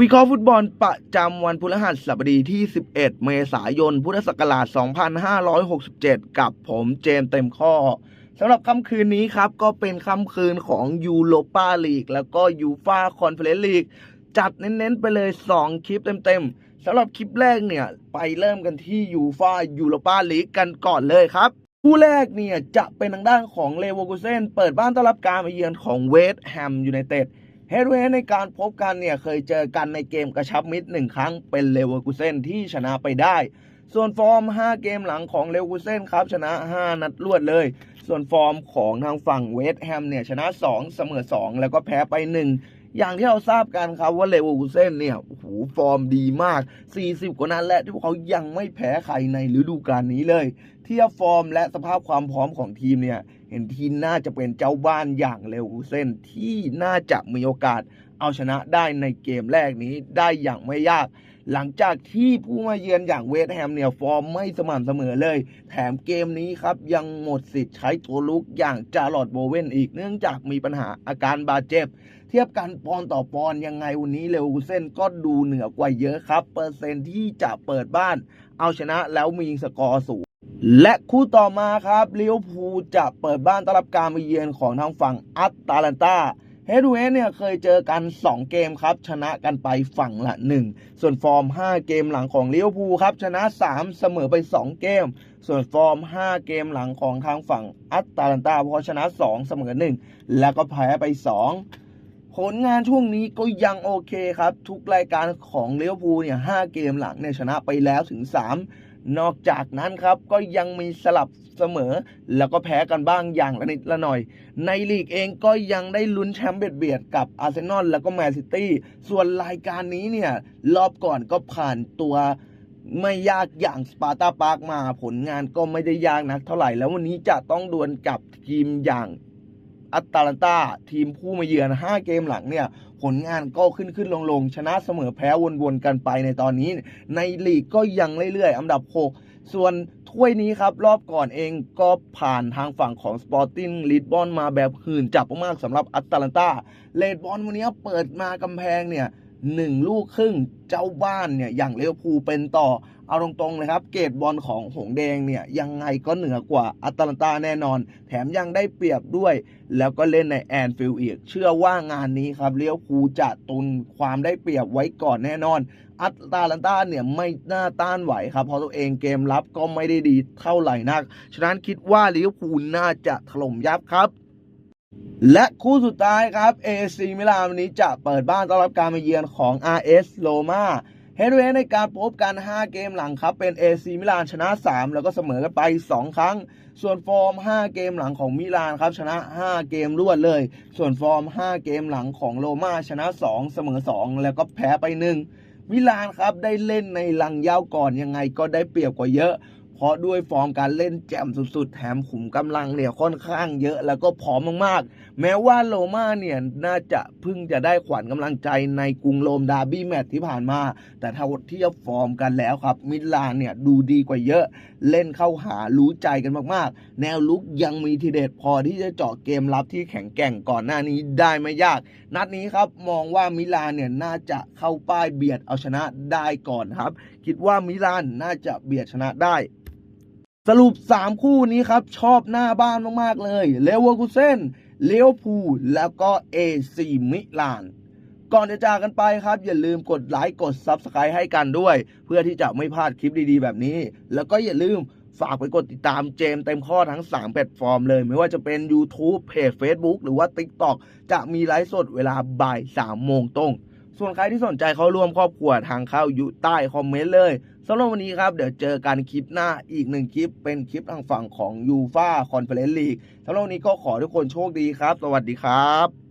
วิเคราะห์ฟุตบอลประจำวันพฤหัสบดีที่ 11 เมษายน พุทธศักราช 2567 กับผมเจมส์เต็มข้อสำหรับค่ำคืนนี้ครับ ก็เป็นค่ำคืนของยูโรปาลีกแล้วก็ยูฟาคอนเฟอเลีกจัดเน้นๆไปเลย 2 คลิปเต็มๆสำหรับคลิปแรกเนี่ย ไปเริ่มกันที่ยูฟายูโรปาลีกกันก่อนเลยครับคู่แรกเนี่ยจะเป็นทางด้านของเลเวอร์คูเซนเปิดบ้านต้อนรับการมาเยือนของเวสต์แฮมยูไนเต็ด เฮดเวย์ในการพบกันเนี่ยเคยเจอกันในเกมกระชับมิตรหนึ่งครั้งเป็นเลเวอร์คูเซนที่ชนะไปได้ ส่วนฟอร์ม 5 เกมหลังของเลเวอร์คูเซนครับชนะ 5 นัดรวดเลย ส่วนฟอร์มของทางฝั่งเวสต์แฮมเนี่ยชนะ 2 เสมอ 2 แล้วก็แพ้ไป 1 อย่างที่เราทราบกันครับว่าเลเวอร์คูเซนเนี่ยโอ้โหฟอร์มดีมาก 40 กว่านัดและที่พวกเขายังไม่แพ้ใครในฤดูกาลนี้เลย เทียบฟอร์มและสภาพความพร้อมของทีมเนี่ย เห็นทีมน่าจะเป็นเจ้าบ้านอย่างเลวอร์คูเซนที่น่าจะมีโอกาสเอาชนะได้ในเกมแรกนี้ได้อย่างไม่ยาก หลังจากที่ผู้มาเยือนอย่างเวสต์แฮมเนี่ยฟอร์มไม่สม่ำเสมอเลย แถมเกมนี้ครับยังหมดสิทธิ์ใช้ตัวลุกอย่างจารอดโบเวนอีกเนื่องจากมีปัญหาอาการบาดเจ็บ เทียบกันปอนต่อปอนยังไงวันนี้เลวอร์คูเซนก็ดูเหนือกว่าเยอะครับ เปอร์เซ็นที่จะเปิดบ้าน เอาชนะแล้วมีสกอร์สูง และคู่ต่อมาครับลิเวอร์พูลจะเปิดบ้านต้อนรับการมาเยือนของทางฝั่งอัตตาลันตาเฮดเวสเนี่ยเคยเจอกัน 2 เกมครับ ชนะกันไปฝั่งละ 1 ส่วนฟอร์ม 5 เกมหลังของลิเวอร์พูลครับ ชนะ 3 เสมอไป 2 เกม ส่วนฟอร์ม 5 เกมหลังของทางฝั่งอัตตาลันตาพราะชนะ 2 เสมอ 1 แล้วก็แพ้ไป 2 ผลงานช่วงนี้ก็ยังโอเคครับ ทุกรายการของลิเวอร์พูลเนี่ย 5 เกมหลังเนี่ยชนะไปแล้วถึง 3 นอกจากนั้นครับก็ยังมีสลับเสมอ แล้วก็แพ้กันบ้างอย่างละนิดละหน่อย ในลีกเองก็ยังได้ลุ้นแชมป์เบียดๆกับอาร์เซนอลแล้วก็แมนซิตี้ส่วนรายการนี้เนี่ย รอบก่อนก็ผ่านตัวไม่ยากอย่างสปาร์ตาปาร์กมาผลงานก็ไม่ได้ยากนักเท่าไหร่ แล้ววันนี้จะต้องดวลกับทีมอย่าง อัตแลันตาทีมผู้มาเยือน 5 เกมหลังเนี่ย ผลงานก็ขึ้นขึ้นลงลงชนะเสมอแพ้วนๆกันไปในตอนนี้ ในลีกก็ยังเรื่อยๆ อันดับ 6 ส่วนถ้วยนี้ครับ รอบก่อนเองก็ผ่านทางฝั่งของสปอร์ติ้งลิสบอนมาแบบหื่นจับมากๆสำหรับอัตแลันตาเลดบอลวันนี้เปิดมากำแพงเนี่ย หนึ่งลูกครึ่งเจ้าบ้านเนี่ยอย่างเลวอร์พูเป็นต่อเอาตรงๆเลยครับ เกรดบอลของหงแดงเนี่ยยังไงก็เหนือกว่าอัตแลนตาแน่นอน แถมยังได้เปรียบด้วย แล้วก็เล่นในแอนฟิลด์อีก เชื่อว่างานนี้ครับเลี้ยวภูจะตุนความได้เปรียบไว้ก่อนแน่นอนอัตแลนตาเนี่ยไม่น่าต้านไหวครับ เพราะตัวเองเกมรับก็ไม่ได้ดีเท่าไหร่นัก ฉะนั้นคิดว่าลิเวอร์พูลน่าจะถล่มยับครับ และคู่สุดท้ายครับ AC มิลานวันนี้จะเปิดบ้านต้อนรับการมาเยือนของ RS โ o มาเฮดเวย์ในการพบกัน 5 เกมหลังครับ เป็น AC มิลานชนะ 3 แล้วก็เสมอกันไป 2 ครั้ง ส่วนฟอร์ม 5 เกมหลังของมิลานครับ ชนะ 5 เกมรวดเลย ส่วนฟอร์ม 5 เกมหลังของโรม่าชนะ 2 เสมอ 2 แล้วก็แพ้ไป 1มิลานครับได้เล่นในลังยาวก่อนยังไงก็ได้เปรียบกว่าเยอะ เพราะด้วยฟอร์มการเล่นแจ่มสุดๆ แถมขุมกำลังเนี่ยค่อนข้างเยอะแล้วก็พร้อมมากๆ แม้ว่าโรม่าเนี่ยน่าจะเพิ่งจะได้ขวัญกำลังใจในกรุงโรมดาร์บี้แมตช์ที่ผ่านมา แต่ถ้าเทียบฟอร์มกันแล้วครับ มิลานเนี่ยดูดีกว่าเยอะ เล่นเข้าหารู้ใจกันมากๆ แนวลุกยังมีทีเด็ดพอที่จะเจาะเกมรับที่แข็งแกร่งก่อนหน้านี้ได้ไม่ยาก นัดนี้ครับมองว่ามิลานเนี่ยน่าจะเข้าป้ายเบียดเอาชนะได้ก่อนครับ คิดว่ามิลานน่าจะเบียดชนะได้ สรุป 3 คู่นี้ครับ ชอบหน้าบ้านมาก ๆ เลยเลเวอร์คูเซนเลี้ยวพูแล้วก็เอซีมิลาน ก่อนจะจากกันไปครับ อย่าลืมกดไลค์กด Subscribe ให้กันด้วย เพื่อที่จะไม่พลาดคลิปดีๆ แบบนี้ แล้วก็อย่าลืมฝากไปกดติดตามเจมส์เต็มข้อทั้ง 3 แพลตฟอร์มเลย ไม่ว่าจะเป็น YouTube เพจ Facebook หรือว่า TikTok จะมีไลฟ์สดเวลาบ่าย3โมงตรง ส่วนใครที่สนใจเข้าร่วมครอบครัวทางเข้าอยู่ใต้คอมเมนต์เลย สำหรับวันนี้ครับ เดี๋ยวเจอกันคลิปหน้าอีกหนึ่งคลิป เป็นคลิปทางฝั่งของยูฟาคอนเฟอเรนซ์ลีกสำหรับวันนี้ก็ขอทุกคนโชคดีครับ สวัสดีครับ